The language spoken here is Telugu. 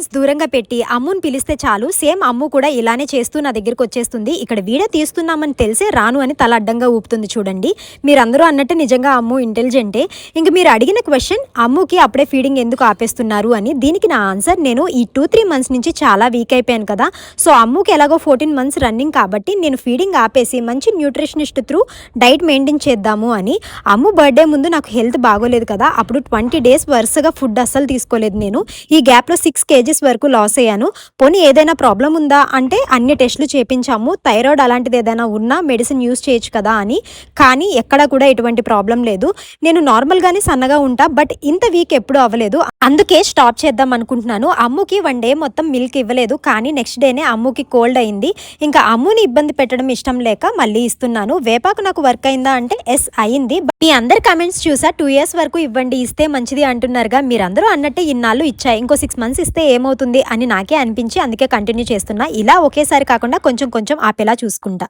కామెంట్స్ దూరంగా పెట్టి అమ్ముని పిలిస్తే చాలు. సేమ్ అమ్ము కూడా ఇలానే చేస్తూ నా దగ్గరికి వచ్చేస్తుంది. ఇక్కడ వీడియో తీస్తున్నామని తెలిసే రాను అని తల అడ్డంగా ఊపుతుంది చూడండి. మీరందరూ అన్నట్టు నిజంగా అమ్ము ఇంటెలిజెంటే ఇంక మీరు అడిగిన క్వశ్చన్ అమ్ముకి అప్పుడే ఫీడింగ్ ఎందుకు ఆపేస్తున్నారు అని దీనికి నా ఆన్సర్ నేను ఈ టూ త్రీ మంత్స్ నుంచి చాలా వీక్ అయిపోయాను కదా. సో అమ్ముకి ఎలాగో ఫోర్టీన్ మంత్స్ రన్నింగ్ కాబట్టి నేను ఫీడింగ్ ఆపేసి మంచి న్యూట్రిషనిస్ట్ త్రూ డైట్ మెయింటైన్ చేద్దాము అని అమ్ము బర్త్డే ముందు నాకు హెల్త్ బాగోలేదు కదా. అప్పుడు ట్వంటీ డేస్ వరుసగా ఫుడ్ అస్సలు తీసుకోలేదు నేను. ఈ గ్యాప్లో సిక్స్ కేజీ కేజీస్ వరకు లాస్ అయ్యాను. పోనీ ఏదైనా ప్రాబ్లం ఉందా అంటే అన్ని టెస్టులు చేపించాము. థైరాయిడ్ అలాంటిది ఏదైనా ఉన్నా మెడిసిన్ యూస్ చేయొచ్చు కదా అని. కానీ ఎక్కడా కూడా ఎటువంటి ప్రాబ్లం లేదు. నేను నార్మల్గానే సన్నగా ఉంటా బట్ ఇంత వీక్ ఎప్పుడూ అవ్వలేదు. అందుకే స్టాప్ చేద్దాం అనుకుంటున్నాను. అమ్ముకి వన్ డే మొత్తం మిల్క్ ఇవ్వలేదు. కానీ నెక్స్ట్ డేనే అమ్ముకి కోల్డ్ అయింది. ఇంకా అమ్ముని ఇబ్బంది పెట్టడం ఇష్టం లేక మళ్ళీ ఇస్తున్నాను. వేపాకు నాకు వర్క్ అయిందా అంటే ఎస్ అయింది. మీ అందరి కమెంట్స్ చూసా టూ ఇయర్స్ వరకు ఇవ్వండి ఇస్తే మంచిది అంటున్నారుగా మీరందరూ అన్నట్టే ఇన్నాళ్ళు ఇచ్చాయి ఇంకో సిక్స్ మంత్స్ ఇస్తే ఏమవుతుంది అని నాకే అనిపించి అందుకే కంటిన్యూ చేస్తున్నా. ఇలా ఒకేసారి కాకుండా కొంచెం కొంచెం ఆపేలా చూసుకుంటా.